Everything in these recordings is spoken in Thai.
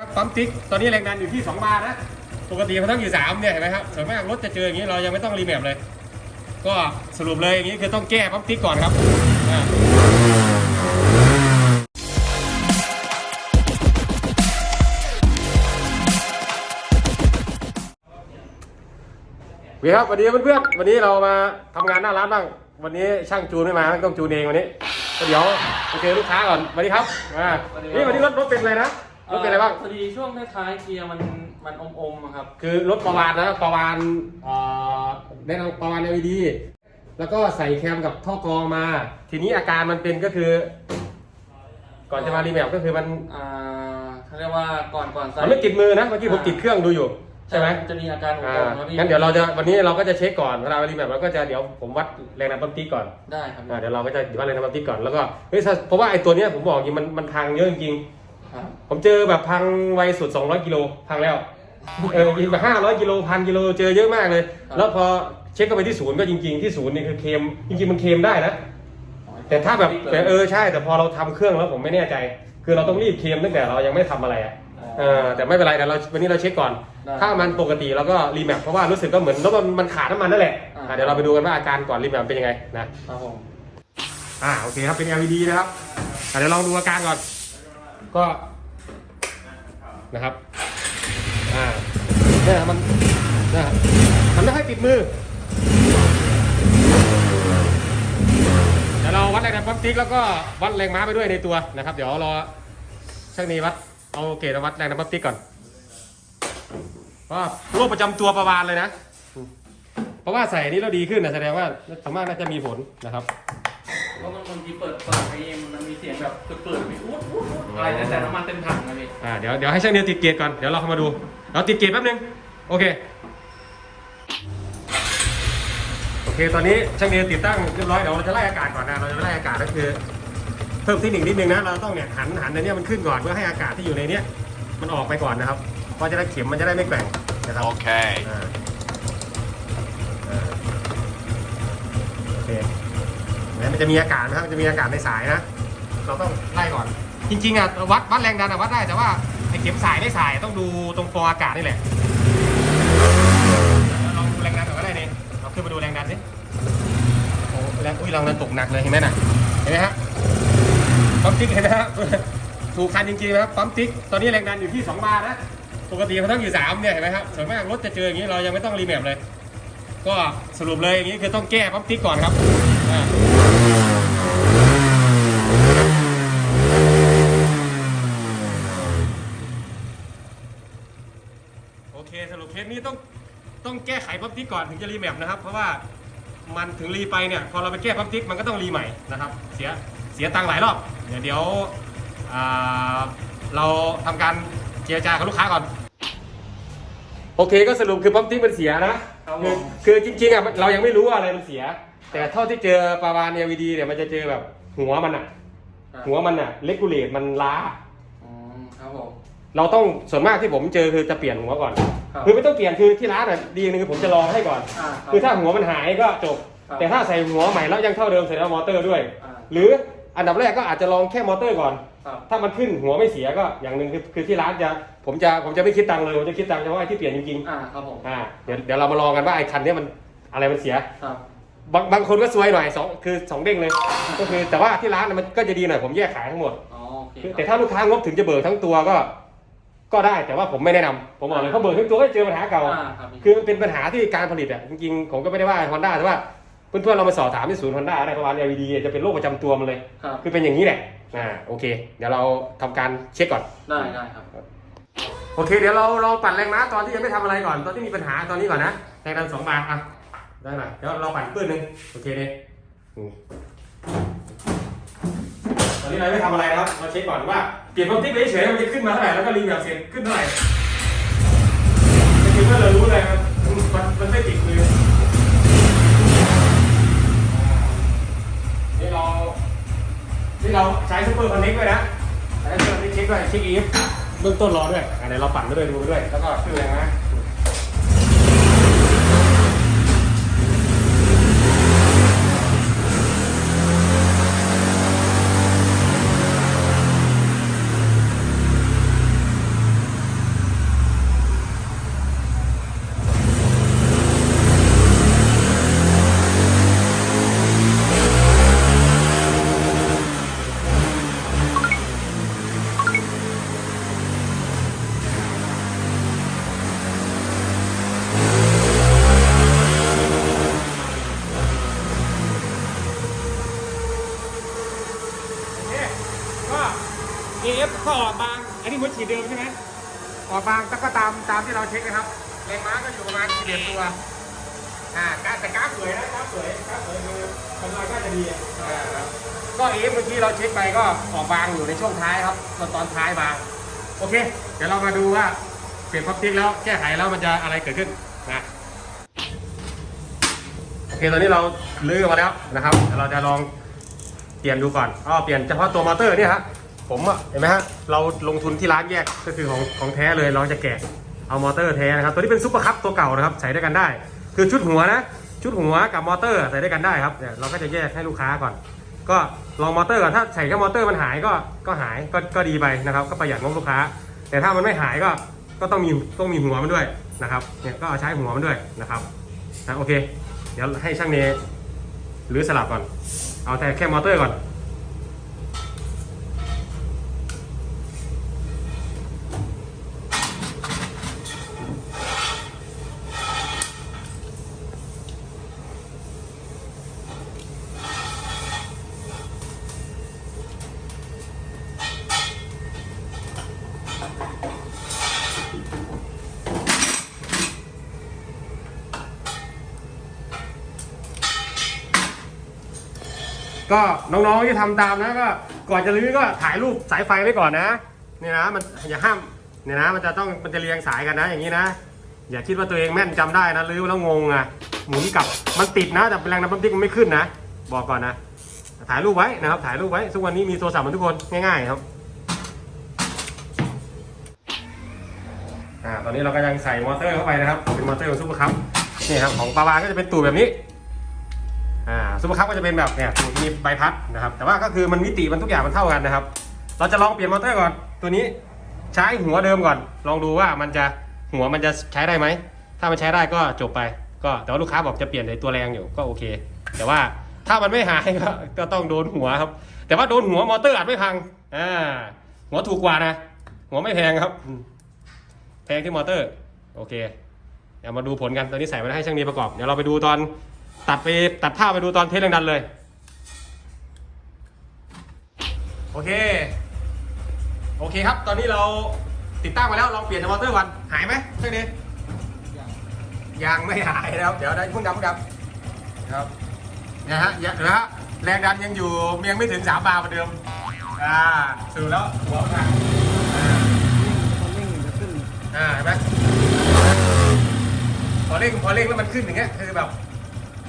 ครับปั๊มติ๊กตอนนี้แรงดันอยู่ที่ 2 บาร์นะปกติมันต้องอยู่ 3 เนี่ยเห็นไหมครับส่วนมากรถจะเจออย่างนี้เรายังไม่ต้องรีแมปเลย ก็สรุปเลยอย่างนี้คือต้องแก้ปั๊มติ๊กก่อนครับอ่าโอเครับสวัสดีเพื่อนๆวันนี้เรามาทำงานหน้าร้านบ้าง วันนี้ช่างจูนไม่มาต้องจูนเองวันนี้เดี๋ยวไปเจอลูกค้าก่อนสวัสดีครับอ่านี่วันนี้รถรถเป็นอะไรนะ รถเป็นอะไรบ้าง พอดีช่วงท้ายๆเกียร์มันมันอมๆอะครับ คือรถประวานนะประวานเอ่อได้ทางประวาน LED แล้วก็ใส่แคมกับท่อกรองมา ทีนี้อาการมันเป็นก็คือ ก่อนจะมารีแมปก็คือมันอ่าเขาเรียกว่าก่อนก่อนใส่มันไม่ติดมือนะเมื่อกี้ผมติดเครื่องดูอยู่ใช่ไหมจะมีอาการออ่ามๆครับพี่งั้นเดี๋ยวเราจะวันนี้เราก็จะเช็คก่อนเวลารีแมปเราก็จะเดี๋ยวผมวัดแรงดันปั๊มติ๊กก่อนได้ครับอ่าเดี๋ยวเราก็จะวัดแรงดันปั๊มติ๊กก่อนแล้วก็เฮ้ยถ้าเพราะว่าไอ้ตัวเนี้ยผมบอกจริงมันมันพังเยอะจริงๆครับ ผมเจอแบบพังไวสุด 200 กิโลพังแล้วเออยิงไป500กิโลพันกิโลเจอเยอะมากเลย แล้วพอเช็คเข้าไปที่ศูนย์ก็จริง ๆ ที่ศูนย์นี่คือเคลมจริงๆมันเคลมได้นะแต่ถ้าแบบแต่เออใช่ แต่พอเราทำเครื่องแล้วผมไม่แน่ใจ คือเราต้องรีบเคลมตั้งแต่เรายังไม่ทำอะไรอะเออแต่ไม่เป็นไรเดี๋ยวเราวันนี้เราเช็คก่อน ถ้ามันปกติเราก็รีแมปเพราะว่ารู้สึกก็เหมือนรถมันมันขาดน้ำมันนั่นแหละอะเดี๋ยวเราไปดูกันว่าอาการก่อนรีแมปเป็นยังไงนะครับผมอ่าโอเคครับเป็น LED นะครับอะเดี๋ยวลองดูอาการก่อน ก็นะครับอ่าเนี่ยมันนะครับมันไม่ค่อยติดมือเดี๋ยวเราวัดแรงดันปั๊มติ๊กแล้วก็วัดแรงม้าไปด้วยในตัวนะครับ เดี๋ยวรอช่างนี้วัดเอาเกจวัดแรงดันปั๊มติ๊กก่อนว่าโรคประจำตัวประวานเลยนะ เพราะว่าใส่นนี้เราดีขึ้นนะแสดงว่าสามารถน่าจะมีผลนะครับ เพราะมันบางทีเปิดเปิดไปเองมันมีเสียงแบบเปิดๆมีอุ๊ดอุ๊ดอุ๊ดอะไรนะแต่น้ำมันเต็มถังนะพี่อ่าเดี๋ยวเดี๋ยวให้ช่างเดียวติดเกตก่อน เดี๋ยวเราเข้ามาดู เราติดเกตแป๊บนึง โอเค โอเค ตอนนี้ช่างเดียวติดตั้งเรียบร้อย เดี๋ยวเราจะไล่อากาศก่อนนะ เราจะไล่อากาศก็คือ เพิ่มเทคนิคนิดนึงนะ เราต้องเนี่ยหันหันในเนี้ยมันขึ้นก่อนเพื่อให้อากาศที่อยู่ในเนี้ยมันออกไปก่อนนะครับ เพราะจะได้เข็มมันจะได้ไม่แกว่งนะครับ Okay. อ่า นี่ยมันจะมีอากาศนะครับมันจะมีอากาศในสายนะ เราต้องไล่ก่อน จริงๆอะวัดวัดแรงดันอะวัดได้แต่ว่าไอ้เข็มสายไม่สายต้องดูตรงฟออากาศนี่แหละลองดูแรงดันก่อนก็ได้นี่เราขึ้นมาดูแรงดันสิโอ้แรงอุ้ยแรงดันตกหนักเลยเห็นไหมน่ะเห็นไหมฮะปั๊มติ๊กเห็นไหมฮะถูกคันจริงๆนะครับปั๊มติ๊กตอนนี้แรงดันอยู่ที่2บาร์นะปกติมันต้องอยู่3เนี่ยเห็นไหมครับส่วนมากรถจะเจออย่างนี้เรายังไม่ต้องรีแมปเลย ก็สรุปเลยอย่างนี้คือต้องแก้ปั๊มติ๊กก่อนครับอ่า โอเค สรุปเคสนี้ต้องต้องแก้ไขปั๊มติ๊กก่อนถึงจะรีแมปนะครับ เพราะว่ามันถึงรีไปเนี่ยพอเราไปแก้ปั๊มติ๊กมันก็ต้องรีใหม่นะครับ เสียเสียตังค์หลายรอบ เดี๋ยวเดี๋ยวอ่าเราทำการเจรจากับลูกค้าก่อน โอเคก็สรุปคือปั๊มติ๊กมันเสียนะคือคือจริงๆอะมันเรายังไม่รู้ว่าอะไรมันเสีย แต่เท่าที่เจอปาวาน LED เนี่ยมันจะเจอแบบหัวมันอะ หัวมันอะเลกูเลตมันล้าอืมครับผม เราต้องส่วนมากที่ผมเจอคือจะเปลี่ยนหัวก่อน ครับคือไม่ต้องเปลี่ยนคือที่ร้านอะดีอย่างหนึงคือผมจะลองให้ก่อนอ่ารับ คือถ้าหัวมันหายก็จบ ครับแต่ถ้าใส่หัวใหม่แล้วยังเท่าเดิมใส่แล้วมอเตอร์ด้วย อ่า หรืออันดับแรกก็อาจจะลองแค่มอเตอร์ก่อน ครับถ้ามันขึ้นหัวไม่เสียก็อย่างหนึ่งคือคือที่ร้านจะผมจะผมจะไม่คิดตังค์เลยผมจะคิดตังค์เฉพาะไอ้ที่เปลี่ยนจริงอ่าครับผมๆอ่าเดี๋ยวเดี๋ยวเรามาลองกันว่าไอ้คันเนี้ยมันอะไรมันเสีย ครับ บางบางคนก็ซวยหน่อยสองคือสองเด้งเลย ก็คือแต่ว่าที่ร้านน่ะมันก็จะดีหน่อยผมแยกขายทั้งหมด อ๋อโอเคคือครับแต่ถ้าลูกค้างบถึงจะเบิกทั้งตัวก็ ก็ได้แต่ว่าผมไม่แนะนำผมบอกเลยเขาเบิกทั้งตัวก็เจอปัญหาเก่า อ่าครับพี่คือมันเป็นปัญหาที่การผลิตอะจริงๆผมก็ไม่ได้ว่าฮอนด้าแต่ว่าเพื่อนๆเรามาสอบถามที่ศูนย์ฮอนด้าได้ประมาณ LED จะเป็นโรคประจำตัวมันเลย ครับคือเป็นอย่างนี้แหละอ่าโอเค เดี๋ยวเราทำการเช็คก่อน ได้ได้ครับ โอเค เดี๋ยวเราลองปั่นแรงม้าตอนที่ยังไม่ทำอะไรก่อน ตอนที่มีปัญหาตอนนี้ก่อนนะแรงดันสองบาทอะได้ไหมเดี๋ยวเราปั่นปื้นหนึ่งโอเคเลยอืมต อนนี้เราไม่ทำอะไรนะครับ เราเช็คก่อนว่าเปลี่ยนความติ๊กไปเฉยมันจะขึ้นมาเท่าไหร่แล้วก็รีแบบเสร็จขึ้นเท่าไหร่จริงๆก็เรารู้เลยครับมันมันไม่ติดมือนี่เรานี่เราใช้ซูเปอร์คอนเน็กด้วยนะใช้ซูเปอร์คอนเน็กเช็คด้วยเช็คอีฟเบื้องต้นรอด้วยอะเดี๋ยวเราปั่นด้วยดูด้วย แล้วก็ขึ้นแรงนะ ออกบางก็ตามตามที่เราเช็คนะครับแรงม้าก็อยู่ประมาณ11ตัวอ่าการแต่กราฟสวยนะกราฟสวยกราฟสวยคือกำไรก็จะดีอ่าครับก็ AF เมื่อกี้เราเช็คไปก็ออกบางอยู่ในช่วงท้ายครับ ตอนตอนท้ายบาง โอเค เดี๋ยวเรามาดูว่าเปลี่ยนพับติ๊กแล้วแก้ไขแล้วมันจะอะไรเกิดขึ้นนะโอเคตอนนี้เราลื้อมาแล้วนะครับเดี๋ยวเราจะลองเปลี่ยนดูก่อนอ๋อเปลี่ยนเฉพาะตัวมอเตอร์เนี่ยฮะ ผมอะเห็นไหมฮะเราลงทุนที่ร้านแยกก็คือของของแท้เลยเราจะแกะเอามอเตอร์แท้นะครับตัวนี้เป็นซุปเปอร์คัพตัวเก่านะครับใส่ด้วยกันได้ คือชุดหัวนะชุดหัวกับมอเตอร์ใส่ด้วยกันได้ครับเนี่ยเราก็จะแยกให้ลูกค้าก่อน ก็ลองมอเตอร์ก่อนถ้าใส่แค่มอเตอร์มันหายก็ก็หายก็ก็ดีไปนะครับ ก็ประหยัดงบลูกค้า แต่ถ้ามันไม่หายก็ก็ต้องมีต้องมีหัวมันด้วยนะครับเนี่ยก็เอาใช้หัวมันด้วยนะครับนะโอเค เดี๋ยวให้ช่างเนหรือสลับก่อน เอาแต่แค่มอเตอร์ก่อน ก็น้องๆที่ทำตามนะก็ก่อนจะรื้อก็ถ่ายรูปสายไฟไว้ก่อนนะเนี่ยนะมันอย่าห้ามเนี่ยนะมันจะต้องมันจะเรียงสายกันนะอย่างนี้นะ อย่าคิดว่าตัวเองแม่นจำได้นะรื้อแล้วงงอะหมุนกลับมันติดนะ แต่แรงน้ำปั๊มติ๊กมันไม่ขึ้นนะ บอกก่อนนะ ถ่ายรูปไว้นะครับ ถ่ายรูปไว้ทุกวันนี้มีโทรศัพท์มือนทุกคนง่ายๆครับอ่าตอนนี้เราก็ยังใส่มอเตอร์เข้าไปนะครับเป็นมอเตอร์ของซูเปอร์คัพนี่ครับของปาวาก็จะเป็นตูดแบบนี้ อ่าซูเปอร์คัพก็จะเป็นแบบเนี่ยมีใบพัดนะครับ แต่ว่าก็คือมันมิติมันทุกอย่างมันเท่ากันนะครับ เราจะลองเปลี่ยนมอเตอร์ก่อน ตัวนี้ใช้หัวเดิมก่อน ลองดูว่ามันจะหัวมันจะใช้ได้ไหม ถ้ามันใช้ได้ก็จบไป ก็แต่ว่าลูกค้าบอกจะเปลี่ยนในตัวแรงอยู่ก็โอเค แต่ว่าถ้ามันไม่หายก็ก็ต้องโดนหัวครับ แต่ว่าโดนหัวมอเตอร์อาจไม่พังอ่าหัวถูกกว่านะ หัวไม่แพงครับ แพงที่มอเตอร์ โอเคเดี๋ยวมาดูผลกันตอนนี้ใส่มาให้ช่างนีประกอบ เดี๋ยวเราไปดูตอน ตัดไปตัดภาพไปดูตอนเทสแรงดันเลย โอเค โอเคครับ ตอนนี้เราติดตั้งมาแล้วลองเปลี่ยนมอเตอร์ก่อนหายไหมใช่ไหมยังไม่หายนะครับ เดี๋ยวได้พุ่งดำพุ่งดำครับนะฮะยังนะฮะแรงดันยังอยู่ยังไม่ถึงสามบาร์เหมือนเดิมอ่าสรุปแล้วหัวมันอ่าคนนิ่งจะขึ้นอ่าเห็นไหมพอเร่งพอเร่งแล้วมันขึ้นอย่างเงี้ยคือแบบ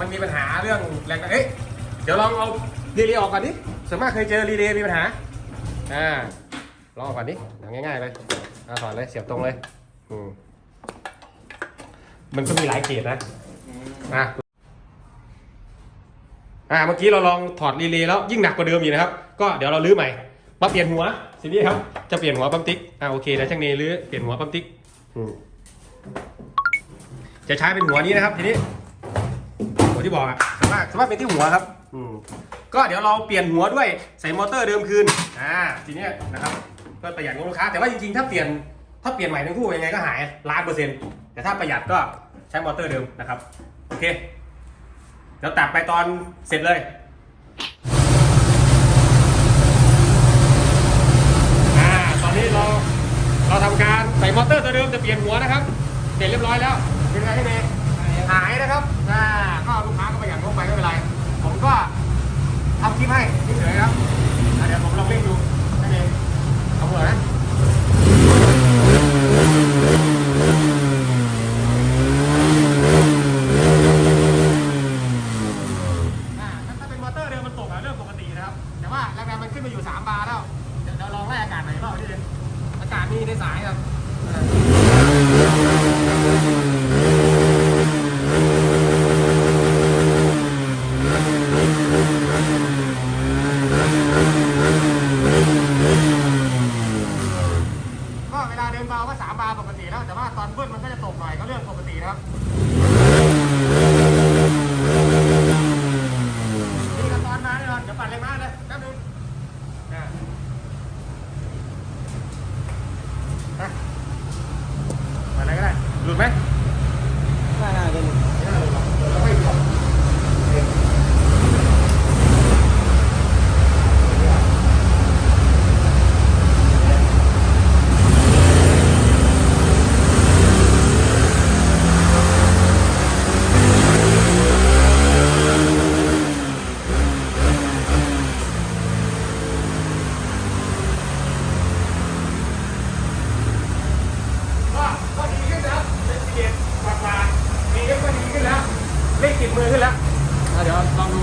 มันมีปัญหาเรื่องแรงดันเอ๊ะเดี๋ยวลองเอารีเลย์ออกก่อนดิส่วนมากเคยเจอรีเลย์มีปัญหาอ่าลองออกก่อนดิทำง่ายๆเลยเอาถอดเลยเสียบตรงเลยอืมมันก็มีหลายเกรดนะอะอ่าเมื่อกี้เราลองถอดรีเลย์แล้วยิ่งหนักกว่าเดิมอีกนะครับ ก็เดี๋ยวเราลื้อใหม่มาเปลี่ยนหัวทีนี้ครับ จะเปลี่ยนหัวปั๊มติ๊กอ่าโอเคนะช่างเนลื้อเปลี่ยนหัวปั๊มติ๊กอืมจะใช้เป็นหัวนี้นะครับทีนี้ ที่บอกอะสามารถสามารถเป็นที่หัวครับอืมก็เดี๋ยวเราเปลี่ยนหัวด้วยใส่มอเตอร์เดิมคืนอ่าทีเนี้ยนะครับเพื่อประหยัดงบลูกค้า แต่ว่าจริงๆ ถ้าเปลี่ยนถ้าเปลี่ยนใหม่ทั้งคู่ยังไงก็หายล้านเปอร์เซ็นต์แต่ถ้าประหยัดก็ใช้มอเตอร์เดิมนะครับ โอเคเดี๋ยวตัดไปตอนเสร็จเลยอ่าตอนนี้เราเราทำการใส่มอเตอร์ตัวเดิมจะเปลี่ยนหัวนะครับ เสร็จเรียบร้อยแล้วเป็นไงพี่เมย์ หายนะครับอ่าก็ลูกค้าก็ประหยัดงบไปไม่เป็นไร ผมก็ทำคลิปให้เฉยๆครับอะเดี๋ยวผมลองเล่นดู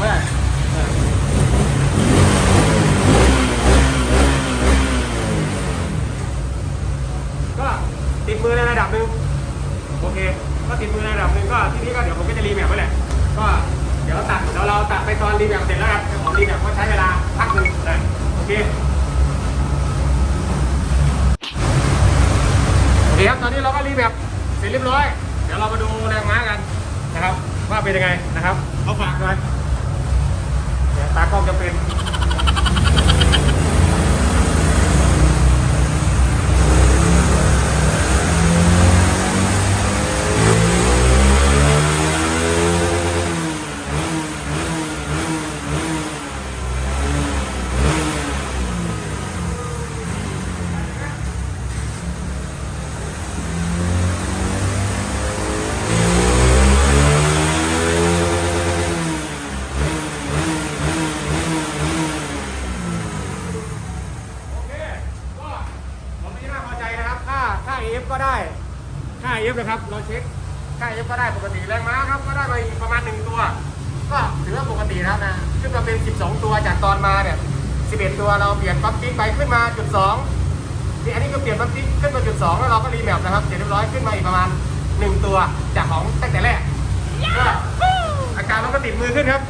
มากก็ติดมือในระดับหนึ่งโอเค ก็ติดมือในระดับหนึ่งก็ที่นี่ก็เดี๋ยวผมก็จะรีแมปไว้แหละก็เดี๋ยวตัดเดี๋ยวเราตัดไปตอนรีแมปเสร็จแล้วครับของรีแมปก็ใช้เวลาพักหนึ่งนะโอเคโอเคครับตอนนี้เราก็รีแบบเสร็จเรียบร้อย เดี๋ยวเรามาดูแรงม้ากันนะครับ ว่าเป็นยังไงนะครับเขาฝากหน่อย ค่า AF นะครับ เราเช็คค่า AF ก็ได้ปกติแรงม้าครับก็ได้มาอีกประมาณ 1 ตัว ก็ถือว่าปกติแล้วนะขึ้นมาเป็น 12 ตัวจากตอนมาเนี่ย11 ตัวเราเปลี่ยนปั๊มติ๊กไปขึ้นมาจุด2นี่อันนี้ก็เปลี่ยนปั๊มติ๊กขึ้นมาจุด2แล้วเราก็รีแมปนะครับเสร็จเรียบร้อยขึ้นมาอีกประมาณ 1 ตัวจากของตั้งแต่แรกก็อาการมันก็ติดมือขึ้นครับ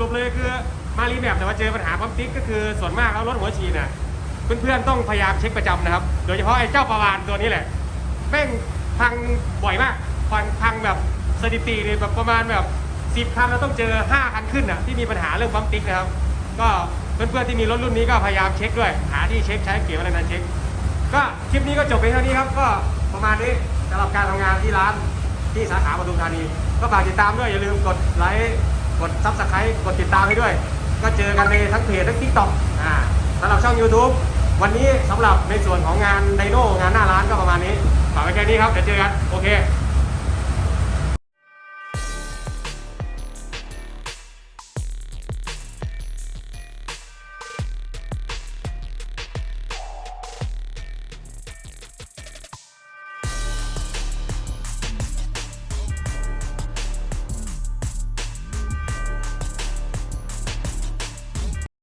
รุปเลยคือมารีแมปแต่ว่าเจอปัญหาความติ๊กก็คือส่วนมากแล้วรถหัวฉีดน่ะเพื่อนๆต้องพยายามเช็คประจำนะครับ โดยเฉพาะไอ้เจ้าประวานตัวนี้แหละแม่งพังบ่อยมากพังพังแบบสถิติเนี่ยแบบประมาณแบบสิบคันเราต้องเจอห้าคันขึ้นอะที่มีปัญหาเรื่องปั๊มติ๊กนะครับ ก็เพื่อนๆที่มีรถรุ่นนี้ก็พยายามเช็คด้วย หาที่เช็คใช้เกียร์อะไรนั้นเช็ค ก็คลิปนี้ก็จบไปเท่านี้ครับ ก็ประมาณนี้สำหรับการทำงานที่ร้านที่สาขาปทุมธานี ก็ฝากติดตามด้วยอย่าลืมกดไลค์ กดซับสไครต์กดติดตามให้ด้วย ก็เจอกันในทั้งเพจทั้งทิกต็อกอ่าสำหรับช่อง YouTube วันนี้สำหรับในส่วนของงานไดโน่งานหน้าร้านก็ประมาณนี้ฝากไว้แค่นี้ครับเดี๋ยวเจอกันโอเค